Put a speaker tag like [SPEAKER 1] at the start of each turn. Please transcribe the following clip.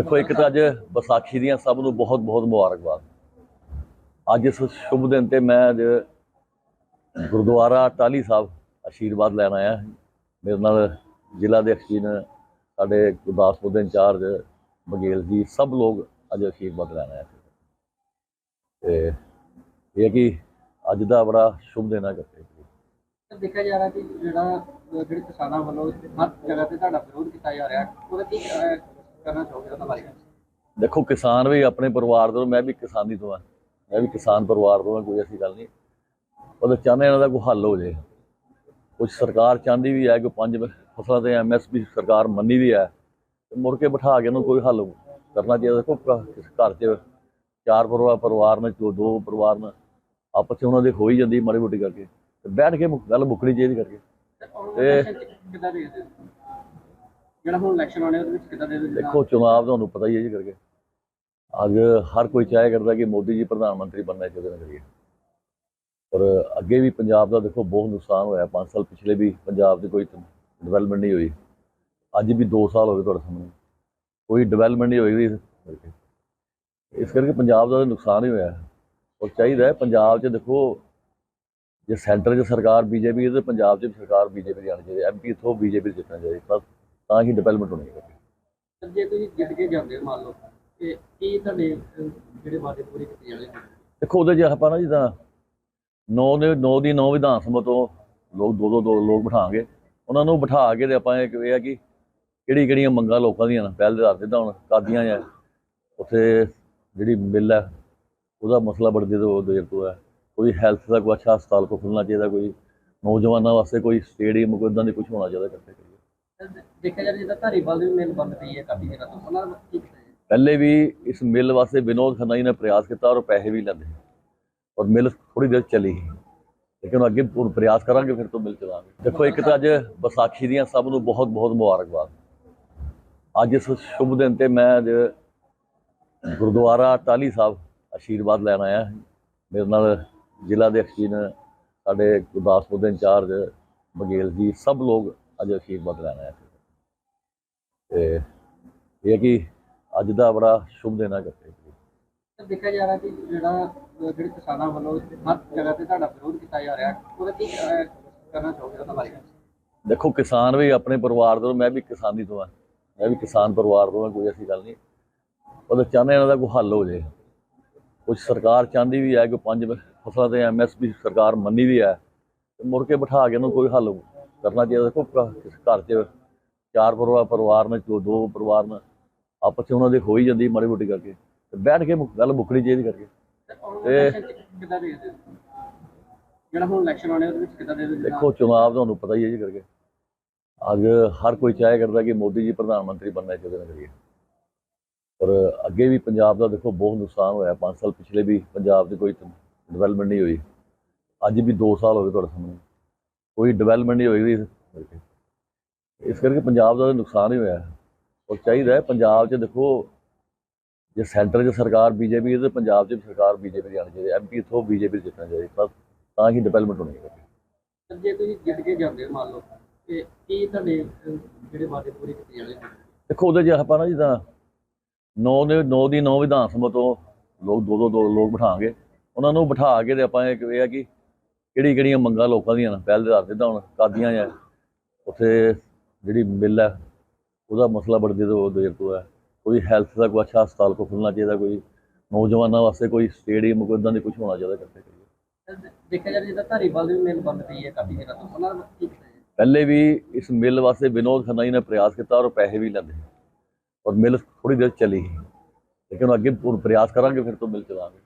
[SPEAKER 1] ਦੇਖੋ, ਇੱਕ ਤਾਂ ਅੱਜ ਵਿਸਾਖੀ ਦੀਆਂ ਸਭ ਨੂੰ ਬਹੁਤ ਬਹੁਤ ਮੁਬਾਰਕਬਾਦ। ਅੱਜ ਇਸ ਸ਼ੁਭ ਦਿਨ ਤੇ ਮੈਂ ਅੱਜ ਗੁਰਦੁਆਰਾ ਟਾਲੀ ਸਾਹਿਬ ਆਸ਼ੀਰਵਾਦ ਲੈਣ ਆਇਆ ਮੇਰੇ ਨਾਲ ਜ਼ਿਲ੍ਹਾ ਦੇ ਅਖੀਨ ਸਾਡੇ ਗੁਰਦਾਸਪੁਰ ਦੇ ਇੰਚਾਰਜ ਬਗੇਲ ਜੀ, ਸਭ ਲੋਕ ਅੱਜ ਆਸ਼ੀਰਵਾਦ ਲੈਣ ਆਏ ਸੀ। ਤੇ ਇਹ ਕਿ ਅੱਜ ਦਾ ਬੜਾ ਸ਼ੁਭ ਦਿਨ ਹੈ ਕਰਦੇ
[SPEAKER 2] ਦੇਖਿਆ ਜਾ ਰਿਹਾ ਕਿ ਜਿਹੜਾ ਜਿਹੜੇ ਕਿਸਾਨਾਂ ਵੱਲੋਂ ਹਰ ਜਗ੍ਹਾ ਤੇ ਤੁਹਾਡਾ ਵਿਰੋਧ ਕੀਤਾ ਜਾ ਰਿਹਾ, ਉਹਦਾ ਕੀ ਕਰਨਾ ਚਾਹੋਗੇ ਉਹਨਾਂ ਬਾਰੇ
[SPEAKER 1] ਦੇਖੋ ਕਿਸਾਨ ਵੀ ਆਪਣੇ ਪਰਿਵਾਰ ਤੋਂ ਮੈਂ ਵੀ ਕਿਸਾਨੀ ਤੋਂ ਆ ਮੈਂ ਵੀ ਕਿਸਾਨ ਪਰਿਵਾਰ ਤੋਂ ਆ ਕੋਈ ਐਸੀ ਗੱਲ ਨਹੀਂ। ਉਹ ਚਾਹੁੰਦੇ ਇਹਨਾਂ ਦਾ ਕੋਈ ਹੱਲ ਹੋ ਜੇ ਕੁਝ ਸਰਕਾਰ ਚਾਹੁੰਦੀ ਵੀ ਹੈ ਕਿ ਪੰਜ ਫਸਲਾਂ ਤੇ ਐਮਐਸਪੀ ਸਰਕਾਰ ਮੰਨੀ ਵੀ ਹੈ। ਤੇ ਮੁੜ ਕੇ ਬਿਠਾ ਕੇ ਉਹਨੂੰ ਕੋਈ ਹੱਲ ਕਰਨਾ ਚਾਹੀਦਾ। ਦੇਖੋ ਘਰ 'ਚ ਚਾਰ ਪਰਿਵਾਰ ਪਰਿਵਾਰ ਨੇ ਦੋ ਦੋ ਪਰਿਵਾਰ ਨੇ। ਆਪਸ 'ਚ ਉਹਨਾਂ ਦੀ ਹੋ ਹੀ ਜਾਂਦੀ ਮਾੜੀ ਮੋਟੀ ਕਰਕੇ। ਤੇ ਬੈਠ ਕੇ ਗੱਲ ਮੁੱਕਣੀ ਚਾਹੀਦੀ ਕਰਕੇ।
[SPEAKER 2] ਤੇ ਜਿਹੜਾ ਹੁਣ ਇਲੈਕਸ਼ਨ ਆਉਣੇ, ਉਹਦੇ ਵਿੱਚ ਕਿੱਦਾਂ ਦੇ
[SPEAKER 1] ਦੇਖੋ ਚੁਣਾਵ ਤੁਹਾਨੂੰ ਪਤਾ ਹੀ ਹੈ ਜੀ ਕਰਕੇ। ਅੱਜ ਹਰ ਕੋਈ ਚਾਹੇ ਕਰਦਾ ਕਿ ਮੋਦੀ ਜੀ ਪ੍ਰਧਾਨ ਮੰਤਰੀ ਬਣਨਾ ਚਾਹੁੰਦੇ ਨੇ ਕਰੀਏ। ਪਰ ਅੱਗੇ ਵੀ ਪੰਜਾਬ ਦਾ ਦੇਖੋ, ਬਹੁਤ ਨੁਕਸਾਨ ਹੋਇਆ। 5 ਸਾਲ ਪਿਛਲੇ ਵੀ ਪੰਜਾਬ ਦੀ ਕੋਈ ਡਿਵੈਲਪਮੈਂਟ ਨਹੀਂ ਹੋਈ। ਅੱਜ ਵੀ 2 ਸਾਲ ਹੋ ਗਏ ਤੁਹਾਡੇ ਸਾਹਮਣੇ। ਕੋਈ ਡਿਵੈਲਪਮੈਂਟ ਨਹੀਂ ਹੋਈ ਇਸ ਕਰਕੇ। ਇਸ ਕਰਕੇ ਪੰਜਾਬ ਦਾ ਤਾਂ ਨੁਕਸਾਨ ਹੀ ਹੋਇਆ। ਔਰ ਚਾਹੀਦਾ ਹੈ ਪੰਜਾਬ 'ਚ ਦੇਖੋ, ਜੇ ਸੈਂਟਰ 'ਚ ਸਰਕਾਰ, ਬੀਜੇਪੀ ਹੈ ਤੇ ਪੰਜਾਬ 'ਚ ਵੀ ਸਰਕਾਰ ਬੀਜੇਪੀ ਦੀ ਆਉਣੀ ਚਾਹੀਦੀ ਐਮਪੀ ਤੋਂ ਬੀਜੇਪੀ ਜਿੱਤਣਾ ਚਾਹੀਦਾ ਤਾਂ ਤਾਂ ਹੀ ਡਿਵੈਲਪਮੈਂਟ ਹੋਣੀ ਹੈ।
[SPEAKER 2] ਜੇ ਤੁਸੀਂ ਜਿੱਤ ਕੇ ਜਾਂਦੇ ਹੋ ਮੰਨ ਲਓ ਤੇ ਕੀ ਤੁਹਾਡੇ ਜਿਹੜੇ ਵਾਅਦੇ ਪੂਰੇ ਕੀਤੇ ਜਾਣੇ
[SPEAKER 1] ਦੇਖੋ ਉਹਦੇ 'ਚ ਆਪਾਂ ਨਾ ਜਿੱਦਾਂ ਨੌ ਦੇ ਨੌ ਦੀ ਨੌ ਵਿਧਾਨ ਸਭਾ ਤੋਂ ਲੋਕ ਦੋ ਦੋ ਦੋ ਲੋਕ ਬਿਠਾਵਾਂਗੇ ਉਹਨਾਂ ਨੂੰ ਬਿਠਾ ਕੇ ਤੇ ਆਪਾਂ ਇਹ ਆ ਕਿ ਕਿਹੜੀ ਕਿਹੜੀਆਂ ਮੰਗਾਂ ਲੋਕਾਂ ਦੀਆਂ ਨੇ ਪਹਿਲ ਦੇ ਆਧਾਰ ਤੇ ਹੁਣ ਕਾਦੀਆਂ ਆ ਉੱਥੇ ਜਿਹੜੀ ਮਿਲ ਹੈ ਉਹਦਾ ਮਸਲਾ ਬੜੇ ਤੋਂ ਦੇਰ ਤੋਂ ਹੈ। ਕੋਈ ਹੈਲਥ ਦਾ ਕੋਈ ਅੱਛਾ ਹਸਪਤਾਲ ਕੋ ਖੁੱਲਣਾ ਚਾਹੀਦਾ ਕੋਈ ਨੌਜਵਾਨਾਂ ਵਾਸਤੇ ਕੋਈ ਸਟੇਡੀਅਮ ਕੋਈ ਇਦਾਂ ਦੀ ਕੁਝ ਹੋਣਾ ਚਾਹੀਦਾ ਕਰਦੇ
[SPEAKER 2] ਦੇਖਿਆ ਜਾ ਜਿੱਦਾਂ ਧਾਰੀਵਾਲ ਦੀ ਮਿਲ ਬੰਦ ਪਈ ਹੈ ਕਾਫੀ ਦਿਨਾਂ ਤੋਂ। ਉਹਨਾਂ ਦਾ ਕੀ ਕੀਤਾ ਜਾਏ?
[SPEAKER 1] ਪਹਿਲੇ ਵੀ ਇਸ ਮਿਲ ਵਾਸਤੇ ਵਿਨੋਦ ਖੰਨਾ ਜੀ ਨੇ ਪ੍ਰਯਾਸ ਕੀਤਾ ਔਰ ਪੈਸੇ ਵੀ ਲੈਂਦੇ ਔਰ ਮਿਲ ਥੋੜੀ ਦੇਰ ਚੱਲੀ ਲੇਕਿਨ ਅੱਗੇ ਪੂਰ ਪ੍ਰਯਾਸ ਕਰਾਂਗੇ, ਫਿਰ ਤੋਂ ਮਿਲ ਚਲਾਵਾਂਗੇ ਦੇਖੋ, ਇੱਕ ਤਾਂ ਅੱਜ ਵਿਸਾਖੀ ਦੀਆਂ ਸਭ ਨੂੰ ਬਹੁਤ ਬਹੁਤ ਮੁਬਾਰਕਬਾਦ। ਅੱਜ ਇਸ ਸ਼ੁਭ ਦਿਨ ਤੇ ਮੈਂ ਅੱਜ ਗੁਰਦੁਆਰਾ ਟਾਹਲੀ ਸਾਹਿਬ ਆਸ਼ੀਰਵਾਦ ਲੈਣ ਆਇਆ ਮੇਰੇ ਨਾਲ ਜ਼ਿਲ੍ਹਾ ਦੇ ਅਖੀਨ ਸਾਡੇ ਗੁਰਦਾਸਪੁਰ ਦੇ ਇੰਚਾਰਜ ਬਗੇਲ ਜੀ, ਸਭ ਲੋਕ ਅੱਜ ਆਸ਼ੀਰਵਾਦ ਲੈਣ ਆਏ ਸੀ ਤੇ ਇਹ ਕਿ ਅੱਜ ਦਾ ਬੜਾ ਸ਼ੁਭ ਦਿਨ ਹੈ ਕਰਦੇ
[SPEAKER 2] ਤਾਂ ਦੇਖਿਆ ਜਾ ਰਿਹਾ ਕਿ ਜਿਹੜਾ ਅਹ, ਜਿਹੜੇ ਕਿਸਾਨਾਂ ਵੱਲੋਂ ਹਰ ਜਗ੍ਹਾ ਤੇ ਤੁਹਾਡਾ ਵਿਰੋਧ ਕੀਤਾ ਜਾ ਰਿਹਾ ਉਹਦਾ ਕੀ ਅਹ, ਕਰਨਾ ਚਾਹੋਗੇ ਉਹਨਾਂ ਬਾਰੇ?
[SPEAKER 1] ਦੇਖੋ ਕਿਸਾਨ ਵੀ ਆਪਣੇ ਪਰਿਵਾਰ ਤੋਂ ਮੈਂ ਵੀ ਕਿਸਾਨੀ ਤੋਂ ਆ। ਮੈਂ ਵੀ ਕਿਸਾਨ ਪਰਿਵਾਰ ਤੋਂ ਆ ਕੋਈ ਐਸੀ ਗੱਲ ਨਹੀਂ। ਉਹ ਚਾਹੁੰਦੇ ਇਹਨਾਂ ਦਾ ਕੋਈ ਹੱਲ ਹੋ ਜੇ। ਕੁਝ ਸਰਕਾਰ ਚਾਹੁੰਦੀ ਵੀ ਹੈ ਕਿ ਪੰਜ ਫਸਲਾਂ ਤੇ ਐਮਐਸਪੀ ਸਰਕਾਰ ਮੰਨੀ ਵੀ ਹੈ ਮੁੜ ਕੇ ਬਿਠਾ ਕੇ ਉਹਨੂੰ ਕੋਈ ਹੱਲ ਕਰਨਾ ਚਾਹੀਦਾ। ਦੇਖੋ ਕ- ਕਿਸ ਘਰ 'ਚ ਚਾਰ ਪਰਿਵਾਰ ਪਰਿਵਾਰ ਨੇ ਦੋ ਦੋ ਪਰਿਵਾਰ ਨੇ ਆਪਸ 'ਚ ਉਹਨਾਂ ਦੀ ਹੋ ਹੀ ਜਾਂਦੀ ਮਾੜੀ ਮੋਟੀ ਕਰਕੇ। ਤੇ ਬੈਠ ਕੇ ਮੁ- ਗੱਲ ਮੁੱਕਣੀ ਚਾਹੀਦੀ ਕਰਕੇ।
[SPEAKER 2] ਤੇ 'ਚ ਕਿੱਦਾਂ ਦੇ ਦਿਓ? ਜਿਹੜਾ ਹੁਣ ਇਲੈਕਸ਼ਨ ਆਉਣੇ ਉਹਦੇ ਵਿੱਚ ਕਿੱਦਾਂ ਦੇ ਦਿਓ?
[SPEAKER 1] ਦੇਖੋ ਚੁਣਾਵ ਤੁਹਾਨੂੰ ਪਤਾ ਹੀ ਹੈ ਜੀ ਕਰਕੇ। ਅੱਜ ਹਰ ਕੋਈ ਚਾਹੇ ਕਰਦਾ ਕਿ ਮੋਦੀ ਜੀ ਪ੍ਰਧਾਨ ਮੰਤਰੀ ਬਣਨਾ ਚਾਹੁੰਦੇ ਨੇ ਕਰੀਏ। ਪਰ ਅੱਗੇ ਵੀ ਪੰਜਾਬ ਦਾ ਦੇਖੋ ਬਹੁਤ ਨੁਕਸਾਨ ਹੋਇਆ। 5 ਸਾਲ ਪਿਛਲੇ ਵੀ ਪੰਜਾਬ ਦੀ ਕੋਈ ਡਿਵੈਲਪਮੈਂਟ ਨਹੀਂ ਹੋਈ। ਅੱਜ ਵੀ 2 ਸਾਲ ਹੋ ਗਏ ਤੁਹਾਡੇ ਸਾਹਮਣੇ। ਕੋਈ ਡਿਵੈਲਪਮੈਂਟ ਨਹੀਂ ਹੋਈ ਇਸ ਕਰਕੇ। ਪੰਜਾਬ ਦਾ ਨੁਕਸਾਨ ਹੀ ਹੋਇਆ। ਔਰ ਚਾਹੀਦਾ ਹੈ ਪੰਜਾਬ 'ਚ ਦੇਖੋ ਜੇ ਸੈਂਟਰ 'ਚ ਸਰਕਾਰ ਬੀਜੇਪੀ ਹੈ ਤੇ ਪੰਜਾਬ 'ਚ ਸਰਕਾਰ ਬੀਜੇਪੀ ਦੀ ਆਉਣੀ ਚਾਹੀਦੀ ਐਮਪੀ ਤੋਂ ਬੀਜੇਪੀ ਜਿੱਤਣਾ ਚਾਹੀਦਾ ਤਾਂ ਤਾਂ ਹੀ ਡਿਵੈਲਪਮੈਂਟ ਹੋਣੀ ਹੈ।
[SPEAKER 2] ਜੇ ਤੁਸੀਂ ਜਿੱਤ ਕੇ ਜਾਂਦੇ ਹੋ ਮੰਨ ਲਓ ਤੇ ਕੀ ਤੁਹਾਡੇ ਜਿਹੜੇ ਵਾਅਦੇ ਪੂਰੇ ਕੀਤੇ ਜਾਣੇ
[SPEAKER 1] ਦੇਖੋ ਉਹਦੇ 'ਚ ਆਪਾਂ ਨਾ ਜਿੱਦਾਂ ਨੌ ਦੇ ਨੌ ਦੀ ਨੌ ਵਿਧਾਨ ਸਭਾ ਤੋਂ ਲੋਕ ਦੋ ਦੋ ਦੋ ਲੋਕ ਬਿਠਾਵਾਂਗੇ ਉਹਨਾਂ ਨੂੰ ਬਿਠਾ ਕੇ ਤੇ ਆਪਾਂ ਇਹ ਆ ਕਿ ਕਿਹੜੀ ਕਿਹੜੀਆਂ ਮੰਗਾਂ ਲੋਕਾਂ ਦੀਆਂ ਨੇ ਪਹਿਲ ਦੇ ਆਧਾਰ ਤੇ ਤਾਂ ਹੁਣ ਕਾਦੀਆਂ ਆ ਉੱਥੇ ਜਿਹੜੀ ਮਿਲ ਹੈ ਉਹਦਾ ਮਸਲਾ ਬੜੇ ਦੇਰ ਤੋਂ ਦੇਰ ਤੋਂ ਹੈ। ਕੋਈ ਹੈਲਥ ਦਾ ਕੋਈ ਅੱਛਾ ਹਸਪਤਾਲ ਕੋ ਖੁੱਲਣਾ ਚਾਹੀਦਾ ਕੋਈ ਨੌਜਵਾਨਾਂ ਵਾਸਤੇ ਕੋਈ ਸਟੇਡੀਅਮ ਕੋਈ ਇਦਾਂ ਦੀ ਕੁਝ ਹੋਣਾ ਚਾਹੀਦਾ ਕਰਦੇ
[SPEAKER 2] ਦੇਖਿਆ ਜਾ ਰਿਹਾ ਜਿੱਦਾਂ ਧਾਰੀਵਾਲ ਦੀ ਮਿਲ ਬੰਦ ਪਈ ਹੈ ਕਾਫੀ ਦਿਨਾਂ ਤੋਂ ਉਹਨਾਂ ਦਾ?
[SPEAKER 1] ਪਹਿਲੇ ਵੀ ਇਸ ਮਿਲ ਵਾਸਤੇ ਵਿਨੋਦ ਖੰਨਾ ਜੀ ਨੇ ਪ੍ਰਯਾਸ ਕੀਤਾ ਔਰ ਪੈਸੇ ਵੀ ਲੈਂਦੇ ਔਰ ਮਿਲ ਥੋੜੀ ਦੇਰ ਚੱਲੀ ਲੇਕਿਨ ਅੱਗੇ ਪੂਰ ਪ੍ਰਯਾਸ ਕਰਾਂਗੇ ਫਿਰ ਤੋਂ ਮਿਲ ਚਲਾਵਾਂਗੇ।